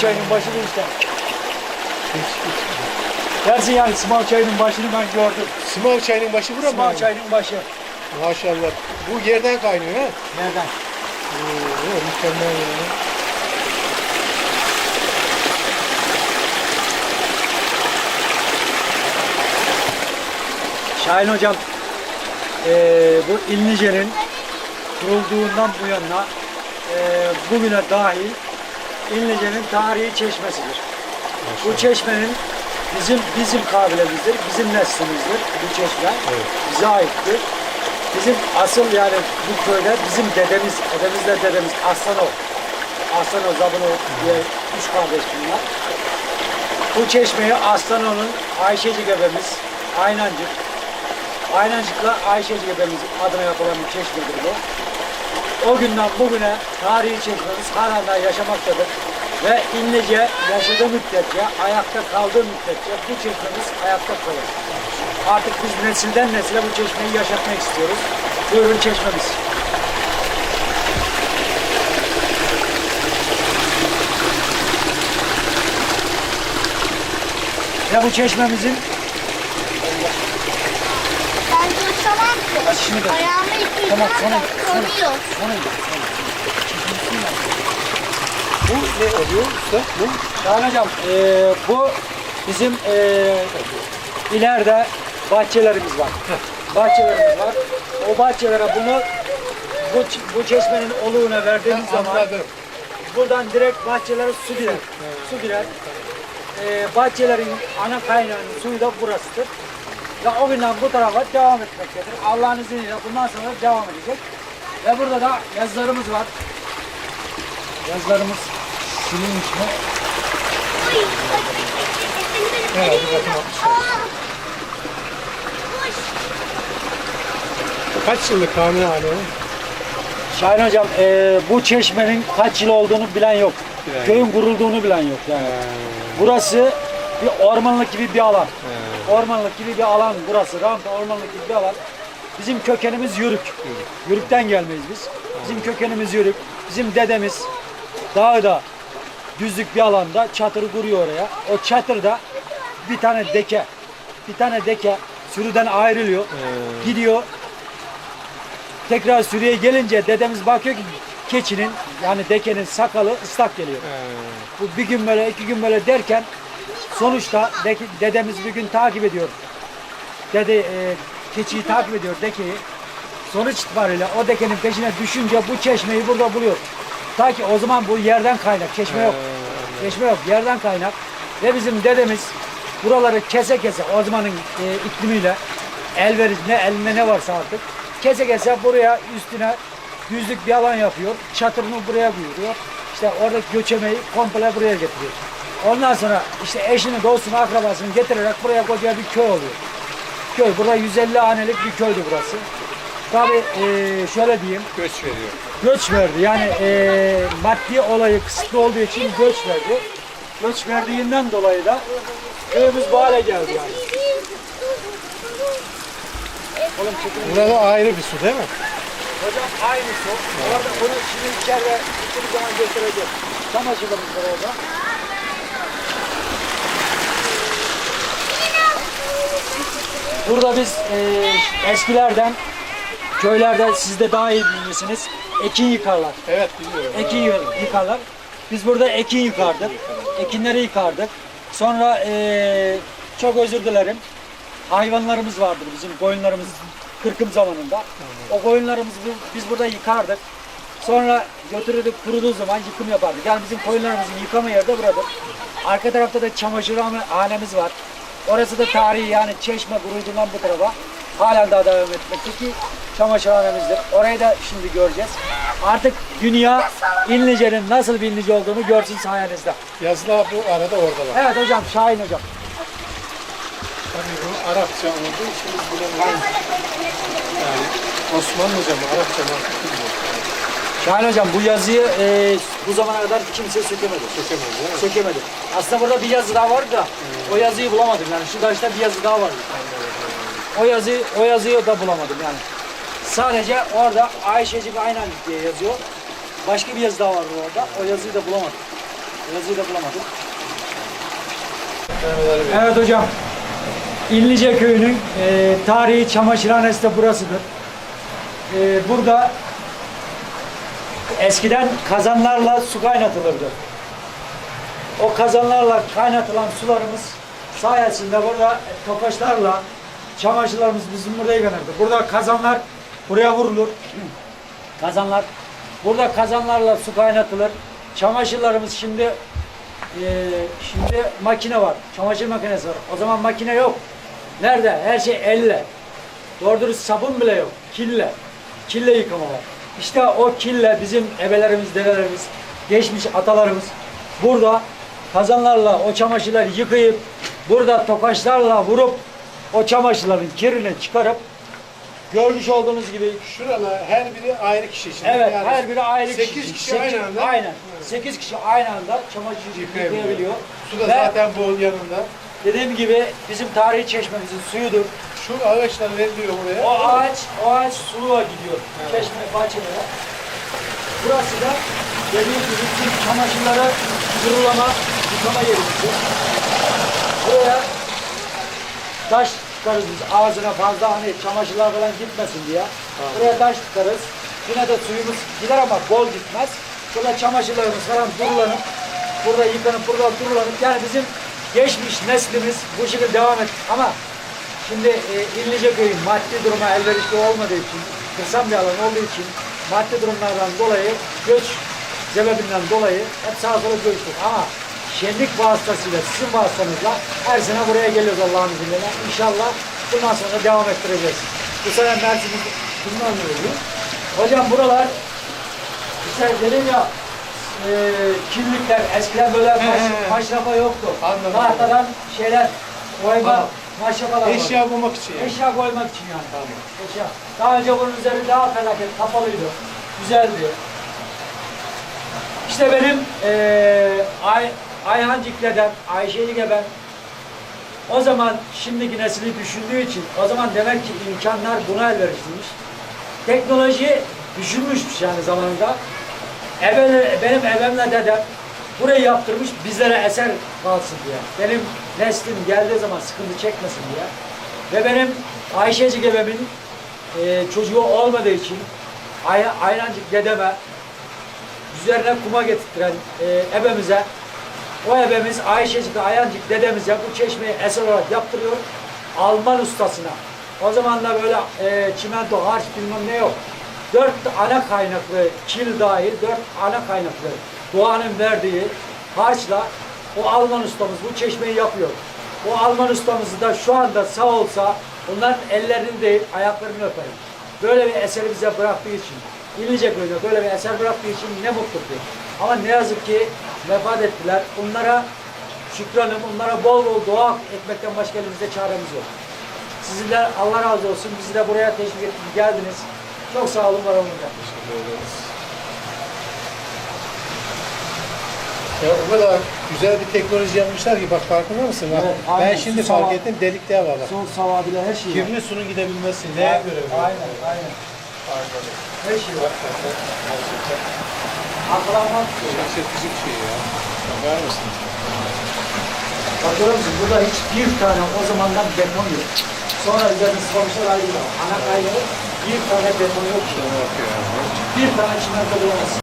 çayının başını işte. Dersin yani Simav çayının başını ben gördüm. Simav çayının başı bura mı? Simav çayının başı. Maşallah. Bu yerden kaynıyor ha. Nereden? Oo, mükemmel yani. Şahin hocam eee, bu İlnice'nin kurulduğundan bu yana eee, bugüne dahil İlnice'nin tarihi çeşmesidir. Bu çeşmenin bizim bizim kabilemizdir, bizim neslimizdir bu çeşme. Bize aittir. Bizim asıl yani bu köyde bizim dedemiz, dedemizle dedemiz Aslanov. Aslanov, Zabunov diye üç kardeş bunlar. Bu çeşmeyi Aslanov'un Ayşecik ebemiz, Aynancık, Aynancık'la Ayşecik ebemizin adına yapılan bir çeşmedir bu. O günden bugüne tarihi çeşmemiz hala yaşamaktadır. Ve İnlice yaşadığı müddetçe, ayakta kaldığı müddetçe bu çeşmemiz ayakta kalır. Artık biz nesilden nesile bu çeşmeyi yaşatmak istiyoruz. Buyurun çeşmemiz. Ve bu çeşmemizin Ben Hadi şimdi de. Ayağımı yıkayacağım Tamam, da sonra- koruyor. Sonra Bu ne oluyor usta? Bu? Şahan Hocam, eee, bu bizim eee ileride bahçelerimiz var. Bahçelerimiz var. O bahçelere bunu bu, bu çeşmenin oluğuna verdiğimiz zaman Anladım. buradan direkt bahçelere su girer. Su girer. Eee, bahçelerin ana kaynağının suyu da burasıdır. Ve o günden bu tarafa devam etmektedir. Allah'ın izniyle bundan sonra devam edecek. Ve burada da yazılarımız var. Yazılarımız silinmiş mi? Uy. Herhalde bakım atmışlar. Aa. Kuş. Kaç yıllık kanun hali o? Şahin hocam eee, bu çeşmenin kaç yıl olduğunu bilen yok. Bilen Köyün kurulduğunu bilen yok yani. Burası bir ormanlık gibi bir alan. Ormanlık gibi bir alan burası. Rampa ormanlık gibi bir alan. Bizim kökenimiz yörük. Yörükten gelmeyiz biz. Bizim kökenimiz yörük. Bizim dedemiz dağda düzlük bir alanda çatır kuruyor oraya. O çatırda bir tane deke, bir tane deke sürüden ayrılıyor. Gidiyor tekrar sürüye gelince dedemiz bakıyor ki keçinin yani dekenin sakalı ıslak geliyor. Bu bir gün böyle iki gün böyle derken sonuçta deke- dedemiz bir gün takip ediyor. Dede e, keçiyi takip ediyor dekeyi. Sonuç itibariyle o dekenin peşine düşünce bu çeşmeyi burada buluyor. Ta ki o zaman bu yerden kaynak, çeşme yok. Çeşme yok, yerden kaynak. Ve bizim dedemiz buraları kese kese o zamanın e, iklimiyle elveriz ne eline ne varsa artık kese kese buraya üstüne düzlük bir alan yapıyor. Çatırını buraya koyuyor. İşte oradaki göçemeyi komple buraya getiriyor. Ondan sonra işte eşini, dostunu, akrabasını getirerek buraya koca bir köy oluyor. Köy, burada 150 hanelik bir köydü burası. Tabii e, şöyle diyeyim, Göç veriyor. göç verdi. Yani e, maddi olayı kısıtlı olduğu için göç verdi. Göç verdiğinden dolayı da köyümüz bu hale geldi yani. Oğlum çekin. Burada ayrı bir su değil mi? Hocam aynı su. Orada bunu şimdi içeride bir zaman göstereceğiz. Çamaşırlarımız var orada. Burada biz e, eskilerden köylerde siz de daha iyi bilirsiniz. Ekin yıkarlar. Evet biliyorum. Ekin yı- yıkarlar. Biz burada ekin yıkardık. Ekinleri yıkardık. Sonra eee, çok özür dilerim. Hayvanlarımız vardır bizim koyunlarımız kırkım zamanında. O koyunlarımızı biz burada yıkardık. Sonra götürürdük kuruduğu zaman yıkım yapardık. Yani bizim koyunlarımızın yıkama yeri de buradır. Arka tarafta da çamaşırhane hanemiz var. Orası da tarihi yani çeşme kuruculan bu tarafa. Halen daha devam etmekte ki çamaşırhanemizdir. Orayı da şimdi göreceğiz. Artık dünya İnlice'nin nasıl bir İnlice olduğunu görsün sayenizde. Yazılar bu arada oradalar. Evet hocam Şahin hocam. Tabii bu Arapça olduğu için biz bilemeyiz. Yani Osmanlıca mı Arapça mı Şahin hocam bu yazıyı e, bu zamana kadar kimse sökemedi. Sökemez değil mi? Sökemedi. Aslında burada bir yazı daha vardı da o yazıyı bulamadım yani. Şu taşta bir yazı daha vardı. O yazıyı o yazıyı da bulamadım yani. Sadece orada Ayşecik Aynancık diye yazıyor. Başka bir yazı daha var orada. O yazıyı da bulamadım. Yazıyı da bulamadım. Evet hocam. İnlice köyünün e, tarihi çamaşırhanesi de burasıdır. E, burada eskiden kazanlarla su kaynatılırdı. O kazanlarla kaynatılan sularımız sayesinde burada topaçlarla çamaşırlarımız bizim burada yıkanırdı. Burada kazanlar buraya vurulur. Kazanlar. Burada kazanlarla su kaynatılır. Çamaşırlarımız şimdi ee, şimdi makine var. Çamaşır makinesi var. O zaman makine yok. Nerede? Her şey elle. Doğru sabun bile yok. Kille. Kille yıkama var. İşte o kille bizim ebelerimiz, dedelerimiz, geçmiş atalarımız burada kazanlarla o çamaşırları yıkayıp burada tokaçlarla vurup o çamaşırların kirini çıkarıp görmüş olduğunuz gibi Şuralar her biri ayrı kişi için. Evet, her biri ayrı 8 kişi. kişi Sekiz- aynı anda. Aynen. 8 kişi aynı anda çamaşır Yıkayabiliyor. yıkayabiliyor. Su da Ve zaten bol yanında. dediğim gibi bizim tarihi çeşmemizin suyudur. Şu ağaçlar veriliyor buraya. O ağaç, o ağaç suluğa gidiyor. Çeşme bahçelere. Burası da dediğim gibi bizim çamaşırları kurulama, yıkama yerimizdir. Buraya taş çıkarız biz ağzına fazla hani çamaşırlar falan gitmesin diye. Buraya taş çıkarız. Yine de suyumuz gider ama bol gitmez. Burada çamaşırlarımız falan durulanıp, burada yıkanıp, burada durulanıp yani bizim geçmiş neslimiz bu şekilde devam et. Ama Şimdi e, İllice köyü maddi duruma elverişli olmadığı için, kırsam bir alan olduğu için maddi durumlardan dolayı göç sebebinden dolayı hep sağa sola göçtük. Ama şenlik vasıtasıyla, sizin vasıtanızla her sene buraya geliyoruz Allah'ın izniyle. İnşallah bundan sonra devam ettireceğiz. Bu sene Mersin'in bundan oluyor. Hocam buralar işte dedim ya e, kimlikler eskiden böyle maş, maşrafa yoktu. Anladım. Tahtadan şeyler koyma Tamam. maşrafalar var. Eşya bulmak için yani. Eşya koymak için yani. Eşya. Daha önce bunun üzeri daha felaket kapalıydı. Güzeldi. İşte benim eee Ay, Ayşecik ben o zaman şimdiki nesli düşündüğü için o zaman demek ki imkanlar buna elverişliymiş. Teknoloji düşünmüşmüş yani zamanında. Ebe, benim ebemle dedem burayı yaptırmış bizlere eser kalsın diye. Benim neslim geldiği zaman sıkıntı çekmesin diye. Ve benim Ayşecik ebemin e, çocuğu olmadığı için Ay, Aynancık dedeme üzerine kuma getirtiren e, ebemize o ebemiz Ayşecik ve Ayancık dedemize bu çeşmeyi eser olarak yaptırıyor. Alman ustasına. O zaman da böyle e, çimento, harç bilmem ne yok. Dört ana kaynaklı, kil dahil dört ana kaynaklı doğanın verdiği harçla o Alman ustamız bu çeşmeyi yapıyor. O Alman ustamızı da şu anda sağ olsa onların ellerini değil ayaklarını öperim. Böyle bir eseri bize bıraktığı için, İllice köyünde böyle bir eser bıraktığı için ne mutlu diyor. Ama ne yazık ki vefat ettiler. Onlara şükranım, onlara bol bol dua etmekten başka elimizde çaremiz yok. Sizler Allah razı olsun. Bizi de buraya teşvik ettiniz, geldiniz. Çok sağ olun, var olun. Ya o kadar güzel bir teknoloji yapmışlar ki bak farkında mısın? Bak, Evet, ben aynen. şimdi Su fark sava- ettim delikler var bak. Soğuk savabıyla her şey var. Kirli suyun gidebilmesi neye göre? bu? Aynen, aynen. Her şey var. Aklanmak şaşırtıcı bir şey ya. Bakar mısın? Bakıyor musun? Burada hiçbir tane o zamandan beton yok. Sonra üzerine sormuşlar ayrı Ana kaynağı bir tane beton yok. Ya. Bir tane çimento bulamazsın.